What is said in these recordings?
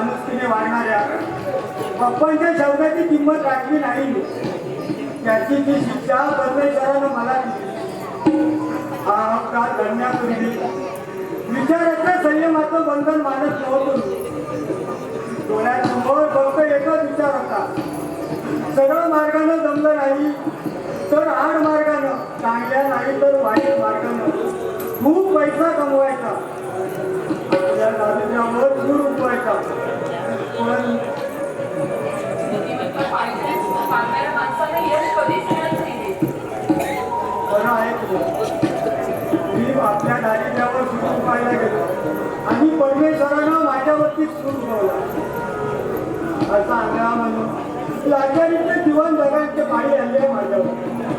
माणुसकीने वाढणाऱ्या पप्पांच्या शब्दाची किंमत राखली नाही. त्याची जी शिक्षा परमेश्वरानं मला दिली हा अपघात घडण्यापूर्वी विचाराच्या संयमाचं बंधन मानत नव्हतो. डोळ्यासमोर फक्त एकच विचार होता. सरळ मार्गानं जमलं नाही तर आड मार्गानं चांगल्या नाही तर वाईट मार्गानं. खूप पैसा कमवायचा. आपल्या दारिद्र्यावर दूर उठवायचा पण आहे मी आपल्या दारिद्र्यावर सूर उपायला गेलो. आणि परमेश्वरानं माझ्यावरती सूर ठेवला. असा अंगा म्हणून. लाचारीचे जीवन जगायचे पाळी आले माझ्यावर.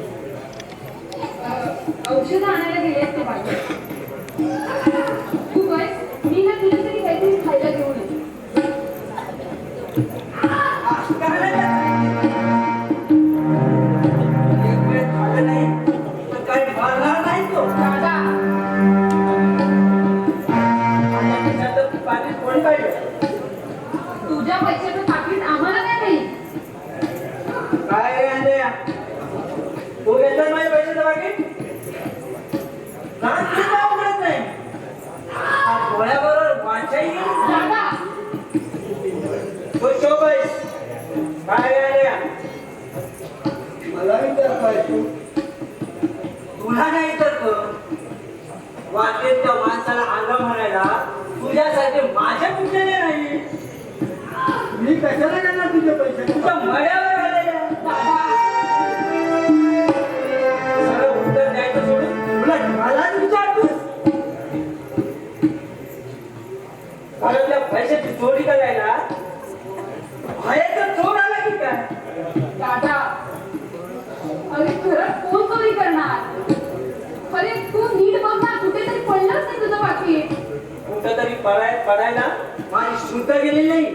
कुठं तरी पडाय पडायला? माझी शुद्ध गेली नाही.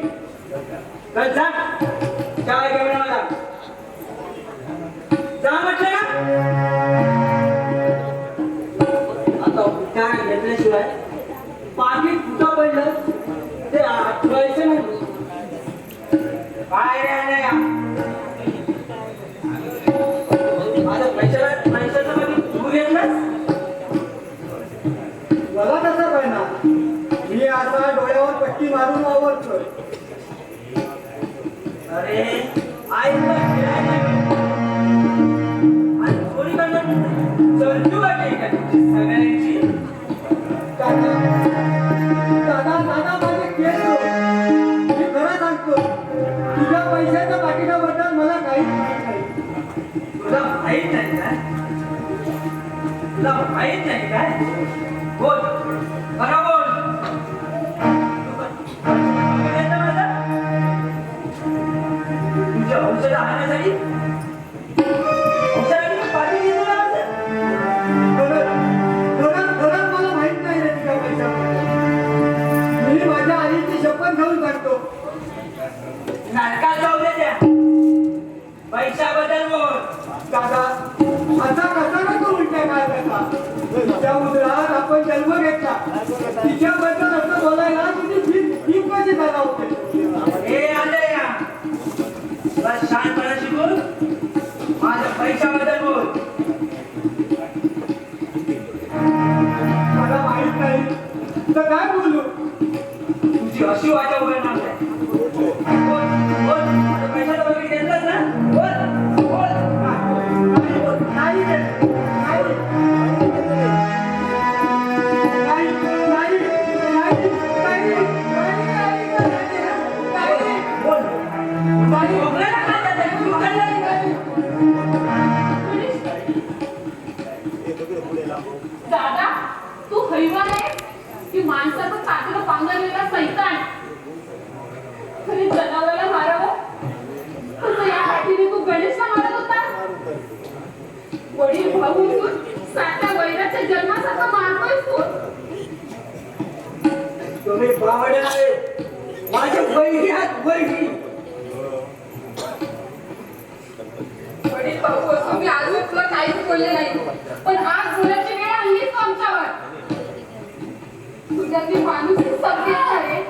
तर जा. काय घेऊन मला. जा म्हटलं ना. आता काय घेतल्याशिवाय पाकिट कुठं पडलं? ते आठवायचं नाही. काय रे కోరుతున్నాడు అరే ఆయన सांगतो नाटकात जाऊ दे त्या पैशाबद्दल बोल दादा असा कसा ना तू उलट्या काय करता? तिच्या उदरात आपण जन्म घेतला. तिच्याबद्दल असं बोलायला तुझी जीभ जीभ कशी झाला होते? हे आले या बस शांतपणा शिकून माझ्या पैशाबद्दल बोल मला माहीत नाही. तर काय बोलू? तुझी अशी वाचा उघडणार नाही वडील भाऊ तुला काहीच बोलले नाही पण आज बोलायची वेळ आलीच आमच्यावर तुझ्यातली माणूस आहे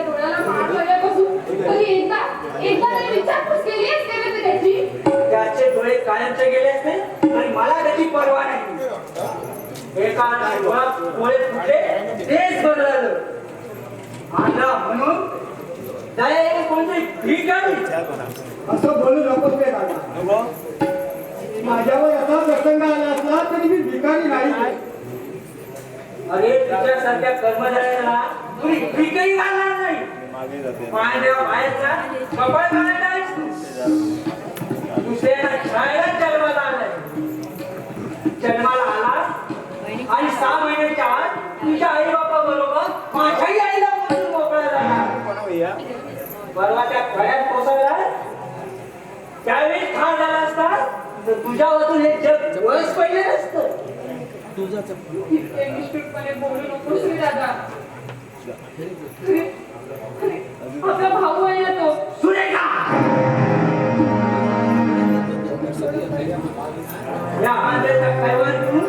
डोळ्याला मार एकदा एकदा तरी विचारपूस केली त्याची त्याचे डोळे कायमचे गेले असते तरी मला त्याची नाही. एका डोळ्यात फुटले तेच बरं म्हणून दया कोणतरी असं बोलू नकोस रे दादा माझ्यावर असा प्रसंग आला असला तरी मी भिकारी नाही. अरे तुझ्यासारख्या कर्मचाऱ्याला तुरी भिकारी घालणार नाही. बाहेरचा कपाळ तू. दुसऱ्याला जन्माला आलाय जन्माला आला आणि सहा महिन्याच्या आत तुझ्या आई बापा बरोबर माझ्याही आईला बोलून मोकळा झाला. परवा त्या खड्यात कोसळला. त्यावेळी ठार झाला असता तर तुझ्या वाचून हे जग वळस पहिले नसतं. इतके आपला भाऊ आहे ना तो? सुरेखा! या आंध्याच्या खायवर तू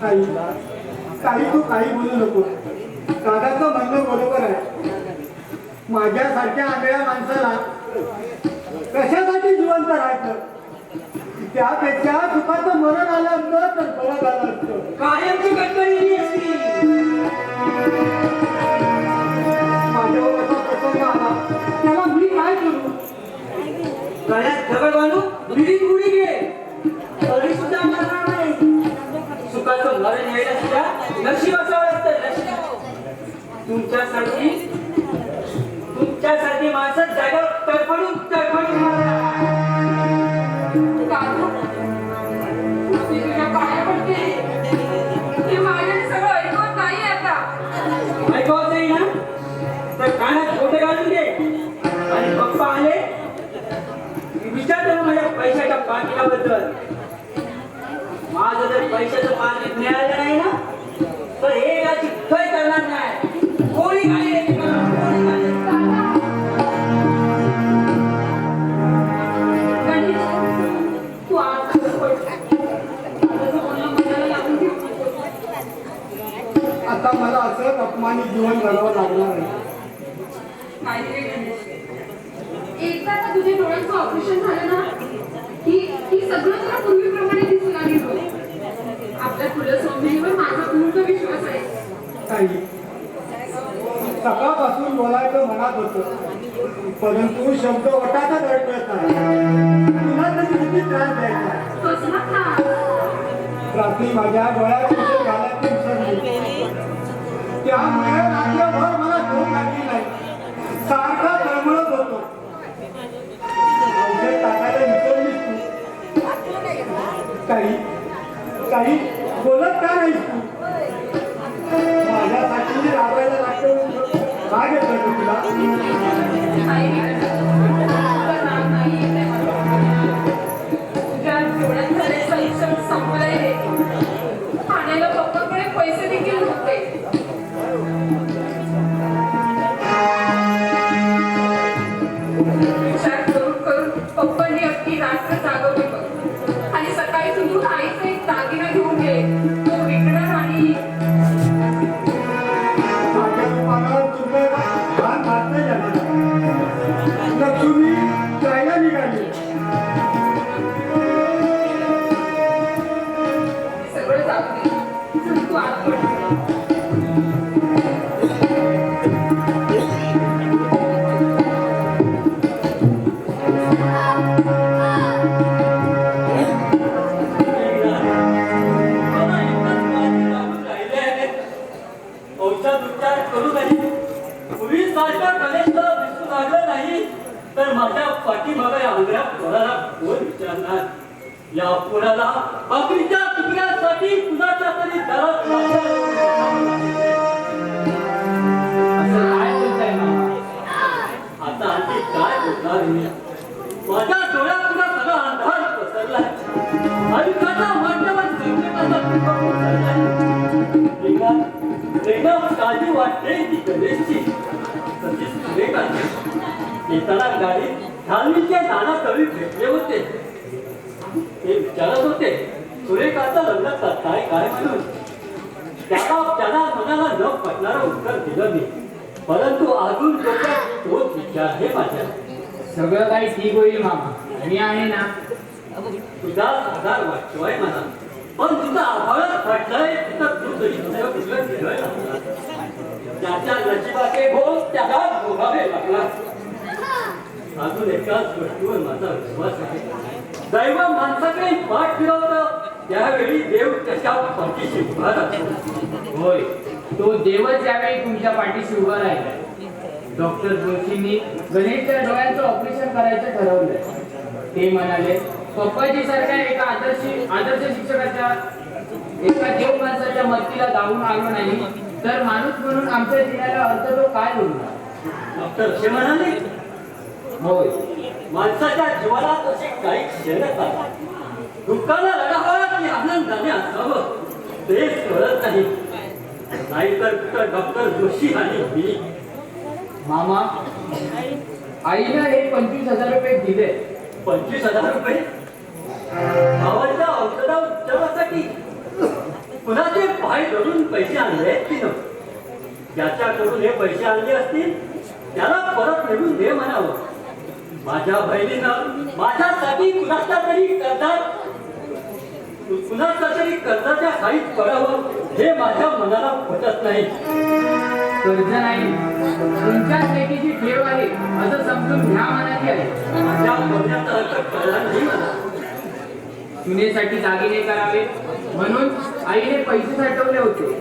काही काही तू काही बोलू नको. दादाचं म्हणणं बरोबर आहे. माझ्यासारख्या आंधळ्या माणसाला कशासाठी जिवंत राहायचं? त्यापेक्षा सुखाचं मरण आलं असतं तर बरं झालं असतं. कायमची कटकळी असती. माझ्यावर असा प्रसंग आला? त्याला मी काय करू? गळ्यात दगड बांधून बिडीत उडी घे. तरी सुद्धा नाही सुखाचं मरण यायला सुद्धा नशीब असावं लागतं तुमच्यासाठी तुमच्यासाठी माणसं जागा तडफडून तडफडून सगळं ऐकवत नाही ना तर कानात खोटे घालून दे आणि पप्पा आले विचार माझ्या पैशाच्या पाकिटाबद्दल पैशाचं मार्केट मिळालं नाही ना? तर हे याची खय करणार नाही. कोणी काही. आता मला असं अपमानित जीवन घडवावं लागणार काय? एकदा का तुझ्या डोळ्यांचं ऑपरेशन झालं ना की की सगळं तुला पूर्वीप्रमाणे दिसू लागेल आपल्या कुलस्वामिनीवर माझा पूर्ण विश्वास आहे. सकाळपासून बोलायचं मनात होतं. परंतु शब्द वटाचा दडपत नाही. तुला तरी किती त्रास द्यायचा? कसला त्रास? रात्री माझ्या डोळ्यात घालायची विसरली त्यामुळे रात्रभर मला झोप लागली नाही. सारखा तळमळत होतो. काही काही बोलत का नाहीस? that to me. नाना कवी भेटले होते ते विचारत होते सुरेखाचा लग्न करताय काय म्हणून त्याला त्याला मनाला न पटणारं उत्तर दिलं मी परंतु अजून डोक्यात तोच विचार हे माझ्या सगळं काही ठीक होईल मामा मी आहे ना तुझा आधार वाटतोय मला पण तुझा आभाळच फाटलंय तिथं तू तरी तुझं कुठलं गेलोय ज्याच्या नशिबाचे भोग त्याला भोगावे लागला. अजून एकाच गोष्टीवर माझा विश्वास आहे. दैव माणसाकडे पाठ फिरवतं. त्यावेळी देव त्याच्या पाठीशी उभा राहतो. होय. तो देवच यावेळी तुमच्या पाठीशी उभा राहिला. डॉक्टर जोशींनी गणेशच्या डोळ्यांचं ऑपरेशन करायचं ठरवलंय. ते म्हणाले पप्पाजी सारख्या एका आदर्श आदर्श शिक्षकाच्या एका देव माणसाच्या मदतीला धावून आलो नाही तर माणूस म्हणून आमच्या जिल्ह्याला अर्थ तो काय बोलणार डॉक्टर म्हणाले होय. माणसाच्या जीवनात असे काही क्षण येतात दुःखाला लढावा की आनंदाने असावं ते कळत नाही. नाहीतर डॉक्टर जोशी आणि मी. मामा आईनं हे पंचवीस हजार रुपये दिले. पंचवीस हजार रुपये? भावाच्या औषधा उपचारासाठी. कुणाचे पाय धरून पैसे आणले तिनं. ज्याच्याकडून हे पैसे आणले असतील त्याला परत मिळून दे म्हणावं. माझ्या बहिणीनं माझ्यासाठी कुणाचा तरी कर्जात कुणाचा तरी कर्जाच्या खाईत पडावं हे माझ्या मनाला पटत नाही. कर्ज नाही. तुमच्याच लेखीची ठेव आहे. असं समजून घ्या मनाची आहे. माझ्या बोलण्याचा कळला नाही सुनेसाठी दागिने करावे. म्हणून आईने पैसे साठवले होते.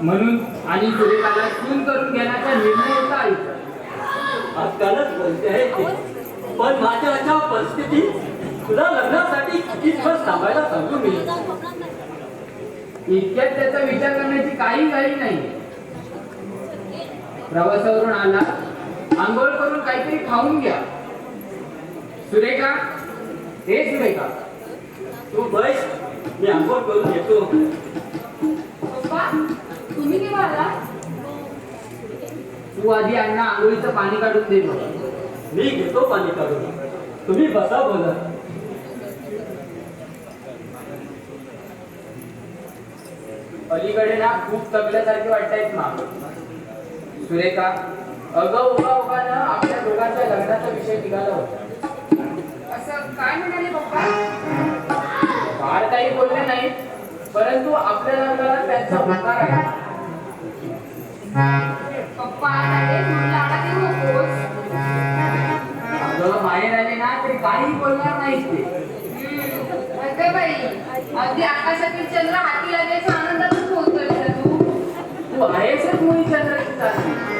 म्हणून आणि सुरेखाला सून करून घेण्याचा निर्णय होता आईचा. हक्कानच बोलते आहे ते. पण माझ्या अशा परिस्थितीत तुला लग्नासाठी किती दिवस थांबायला सांगू मी? इतक्यात त्याचा विचार करण्याची काही घाई नाही. प्रवासावरून आला आंघोळ करून काहीतरी खाऊन घ्या. सुरेखा हे सुरेखा. तू बस मी आंघोळ करून घेतो पप्पा तुम्ही केव्हा आला तू आधी अण्णा आंघोळीचं पाणी काढून दे. मी घेतो पाणी काढून. तुम्ही बसा बोला. अलीकडे ना खूप तबल्यासारखे वाटतायत मा. सुरेखा अगं उभा उभा ना. आपल्या दोघांच्या लग्नाचा विषय निघाला होता. असं काय म्हणाले पप्पा? फार काही बोलले नाही परंतु आपल्या लग्नाला त्यांचा होकार आहे पप्पा आले ना तरी काही बोलणार नाही ते. अगं बाई अगदी आकाशातील चंद्र हाती लागायच्या आनंदातच बोलतोय तू? तू आहेसच मुळी चंद्राची चालली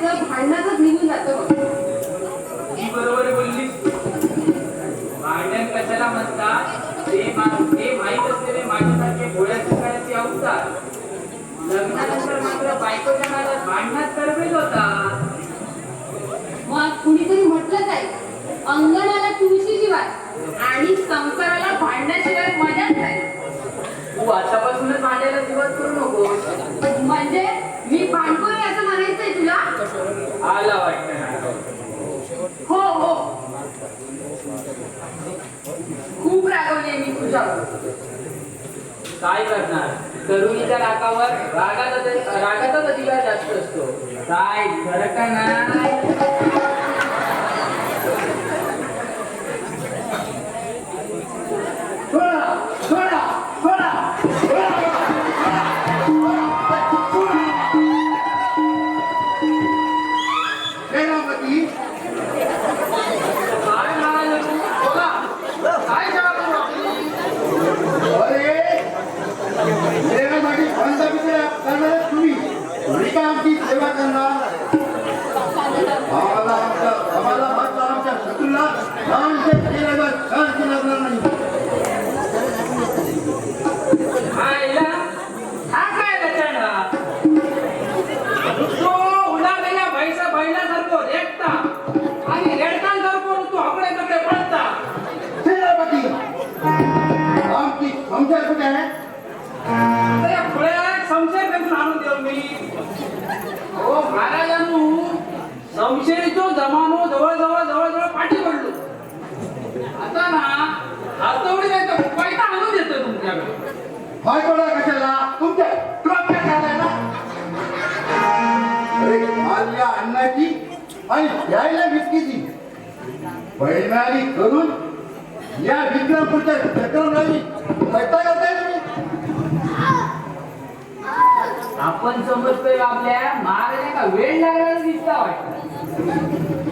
त्यांचं भांडणातच निघून जातं बरोबर बोललीस भांडण कशाला म्हणतात ते मा- ते माहीत असलेले माझ्यासारखे भोळ्या शिकायचे अवतात लग्नानंतर मात्र बायकोच्या नादात भांडणात तरबेज होतात मग कुणीतरी म्हटलं काय? अंगणाला तुळशीची वाट आणि संसाराला भांडण्याशिवाय मजाच नाही. तू आतापासूनच भांडायला सुरुवात करू नको म्हणजे मी भांडकोर आहे असं म्हणायचंय तुला आला वाटतं हो हो. खूप रागवले मी तुझ्यावर. काय करणार? तरुणीच्या रागावर रागाचा रागाचाच अधिकार जास्त असतो. काय? खरं का नाही जमानो जवळ जवळ जवळ जवळ पाठी पडलो. आता ना हातवडी नाही तर पैसा आणून देतो तुमच्याकडे. बायकोला कशाला? तुमच्या तुमच्या काय ना? अरे खाल्ल्या अन्नाची आणि द्यायला विस्कीची बैलगाडी करून या विक्रमपूरच्या चक्रवणारी पैसा करताय तुम्ही. आपण समजतोय आपल्या महाराजा का वेळ लागला दिसता वाटतं 何?